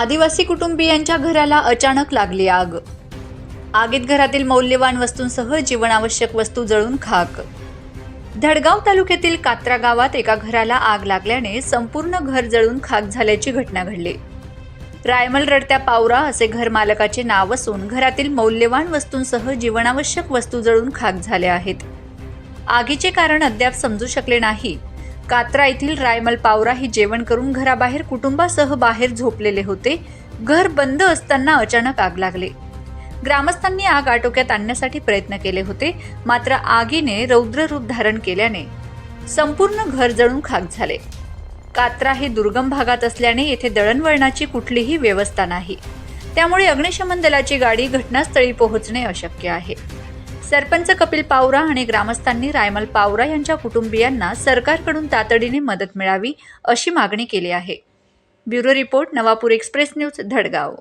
आदिवासी कुटुंबियांच्या घराला अचानक लागली आग. आगीत घरातील मौल्यवान वस्तूंसह जीवनावश्यक वस्तू जळून खाक. धडगाव तालुक्यातील कात्रा गावात एका घराला आग लागल्याने संपूर्ण घर जळून खाक झाल्याची घटना घडली. रायमल रडत्या पावरा असे घरमालकाचे नाव असून घरातील मौल्यवान वस्तूंसह जीवनावश्यक वस्तू जळून खाक झाल्या आहेत. आगीचे कारण अद्याप समजू शकले नाही. कात्रा येथील रायमल पावरा हे जेवण करून घराबाहेर कुटुंबासह बाहेर झोपलेले होते. घर बंद असताना अचानक आग लागले. ग्रामस्थांनी आग आटोक्यात आणण्यासाठी प्रयत्न केले होते मात्र आगीने रौद्र रूप धारण केल्याने संपूर्ण घर जळून खाक झाले. कात्रा हे दुर्गम भागात असल्याने येथे दळणवळणाची कुठलीही व्यवस्था नाही. त्यामुळे अग्निशमन दलाची गाडी घटनास्थळी पोहोचणे अशक्य आहे. सरपंच कपिल पावरा आणि ग्रामस्थांनी रायमल पावरा यांच्या कुटुंबियांना सरकारकडून तातडीने मदत मिळावी अशी मागणी केली आहे. Bureau report Navapur express news Dhadgaon.